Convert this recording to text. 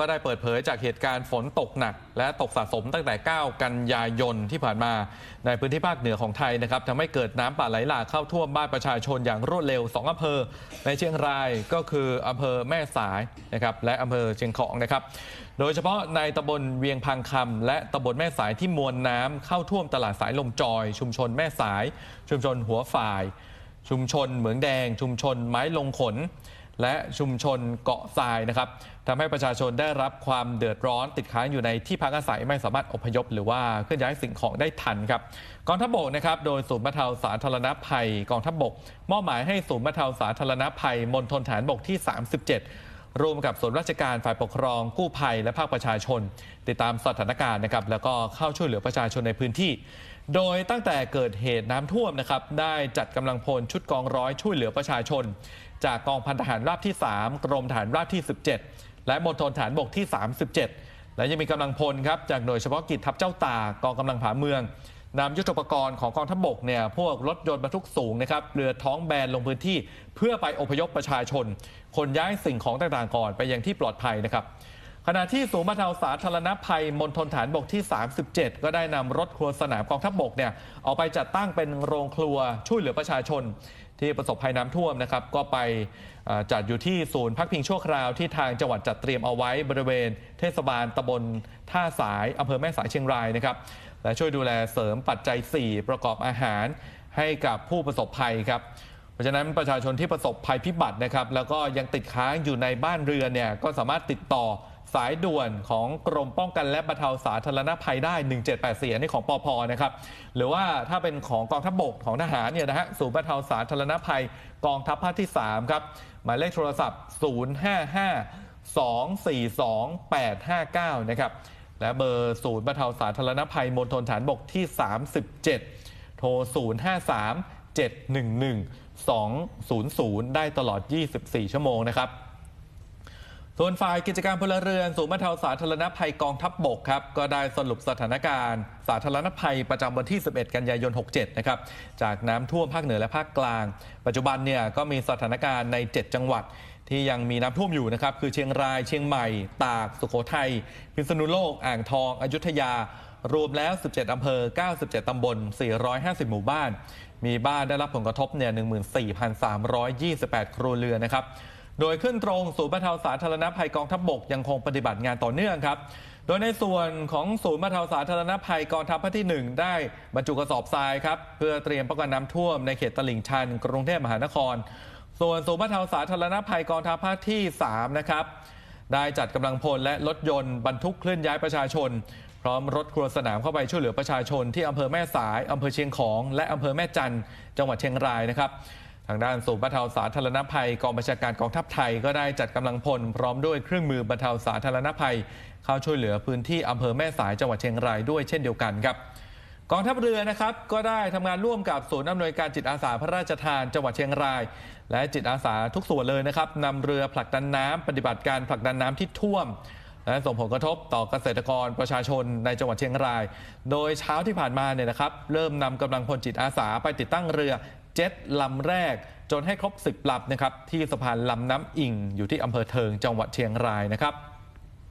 ก็ได้เปิดเผยจากเหตุการณ์ฝนตกหนัก และตกสะสมตั้งแต่ 9 กันยายนที่ผ่านมาในพื้นที่ภาคเหนือของไทยนะครับทำให้เกิดน้ำป่าไหลหลากเข้าท่วมบ้านประชาชนอย่างรวดเร็ว 2อำเภอ ในเชียงรายก็คืออำเภอแม่สายนะครับและอำเภอเชียงของนะครับ โดยเฉพาะในตำบลเวียงพังคำและตำบลแม่สายที่มวลน้ำเข้าท่วมตลาดสายลมจอย ชุมชนแม่สาย ชุมชนหัวฝ่าย ชุมชนเหมืองแดง ชุมชนไม้ลงขน และชุมชนเกาะทรายนะครับทำให้ประชาชนได้รับความเดือดร้อนติดค้างอยู่ในที่พักอาศัยไม่สามารถอพยพ หรือว่าเคลื่อนย้ายสิ่งของได้ทันครับกองทัพบกนะครับโดยศูนย์บรรเทาสาธารณภัยกองทัพบกมอบหมายให้ศูนย์บรรเทาสาธารณภัยมณฑลฐานบกที่ 37 รวมกับส่วนราชการฝ่ายปกครองกู้ภัย และภาคประชาชน ติดตามสถานการณ์นะครับแล้วก็เข้าช่วยเหลือประชาชนในพื้นที่ โดยตั้งแต่เกิดเหตุน้ำท่วมนะครับได้จัดกำลังพลชุดกองร้อยช่วยเหลือประชาชน จากกองพันทหารราบที่ 3 กรมฐานราบที่ 17 และมณฑลฐานบกที่ 37 และยังมีกำลังพลครับจากหน่วยเฉพาะกิจทัพเจ้าตากองกำลังผาเมือง นำยุทธปกรณ์ของกองทัพบกเนี่ยพวกรถยนต์บรรทุกสูงนะครับเรือท้องแบนลงพื้นที่ เพื่อไปอพยพประชาชน คนย้ายสิ่งของต่างๆก่อนไปยังที่ปลอดภัยนะครับ ขณะที่ศูนย์บรรเทาสาธารณภัยมณฑลฐานบกที่ 37 ก็ได้นำรถครัวสนามกองทัพบกเนี่ยออกไปจัดตั้งเป็นโรงครัวช่วยเหลือประชาชน ที่ประสบภัยน้ำท่วมนะครับ ก็ไปจัดอยู่ที่ศูนย์พักพิงชั่วคราวที่ทางจังหวัดจัดเตรียมเอาไว้บริเวณ เทศบาลตำบลท่าสายอำเภอแม่สายเชียงรายนะครับและช่วยดูแลเสริมปัจจัย 4 ประกอบอาหารให้กับผู้ประสบภัยครับเพราะฉะนั้นประชาชนที่ประสบภัยพิบัตินะครับ แล้วก็ยังติดค้างอยู่ในบ้านเรือนเนี่ยก็สามารถติดต่อ สายด่วนของกรมป้องกันและบรรเทาสาธารณภัยได้ 1784อันนี้ของปอพนะครับ หรือว่าถ้าเป็นของกองทัพบกของทหารเนี่ยนะฮะศูนย์บรรเทาสาธารณภัยกองทัพภาคที่ 3 ครับ หมายเลขโทรศัพท์ 055 242 859 นะครับ และเบอร์ศูนย์บรรเทาสาธารณภัยมณฑลฐานบกที่ 37 โทร 053 711 200 ได้ตลอด 24 ชั่วโมงนะครับ ส่วนฝ่ายกิจการพลเรือนศูนย์บรรเทาสาธารณภัยกองทัพบบกครับก็ได้สรุปสถานการณ์ สาธารณภัยประจำวันที่ 11 กันยายน 67 นะครับจากน้ำท่วมภาคเหนือและภาคกลาง ปัจจุบันเนี่ยก็มีสถานการณ์ใน 7 จังหวัดที่ยังมีน้ำท่วมอยู่นะครับ คือเชียงรายเชียงใหม่ ตาก สุโขทัยพิษณุโลก อ่างทองอยุธยา รวมแล้ว 17 อำเภอ 97 ตำบล 450 หมู่บ้าน มีบ้านได้รับผลกระทบเนี่ย14,328 ครัวเรือนนะครับ โดยขึ้นตรงศูนย์บรรเทาสาธารณภัยกองทัพบบกยังคงปฏิบัติงานต่อเนื่องครับ โดยในส่วนของศูนย์บรรเทาสาธารณภัยกองทัพภาคที่ 1 ได้บรรจุกระสอบทรายครับเพื่อเตรียมป้องกันน้ำท่วมในเขตตลิ่งชันกรุงเทพมหานคร ส่วนศูนย์บรรเทาสาธารณภัยกองทัพภาคที่3นะครับได้จัดกำลังพลและรถยนต์บรรทุกเคลื่อนย้ายประชาชน พร้อมรถครัวสนามเข้าไปช่วยเหลือประชาชนที่อำเภอแม่สายอำเภอเชียงของ และอำเภอแม่จันจังหวัดเชียงรายนะครับ ทางด้านศูนย์บรรเทาสาธารณภัยกองบัญชาการกองทัพไทยก็ได้จัดกำลังพล พร้อมด้วยเครื่องมือบรรเทาสาธารณภัย เข้าช่วยเหลือพื้นที่อำเภอแม่สายจังหวัดเชียงรายด้วยเช่นเดียวกันครับกองทัพเรือนะครับก็ได้ทำงานร่วมกับศูนย์อำนวยการจิตอาสาพระราชทานจังหวัดเชียงราย และจิตอาสาทุกส่วนเลยนะครับนำเรือผลักดันน้ำปฏิบัติการผลักดันน้ำที่ท่วม และส่งผลกระทบต่อเกษตรกรประชาชนในจังหวัดเชียงราย โดยเช้าที่ผ่านมาเนี่ยนะครับ เริ่มนำกำลังพลจิตอาสาไปติดตั้งเรือ เจ็ตลำแรก จนให้ครบ 10ลำนะครับที่สะพานลำน้ำอิงอยู่ที่อำเภอเทิงจังหวัดเชียงรายนะครับ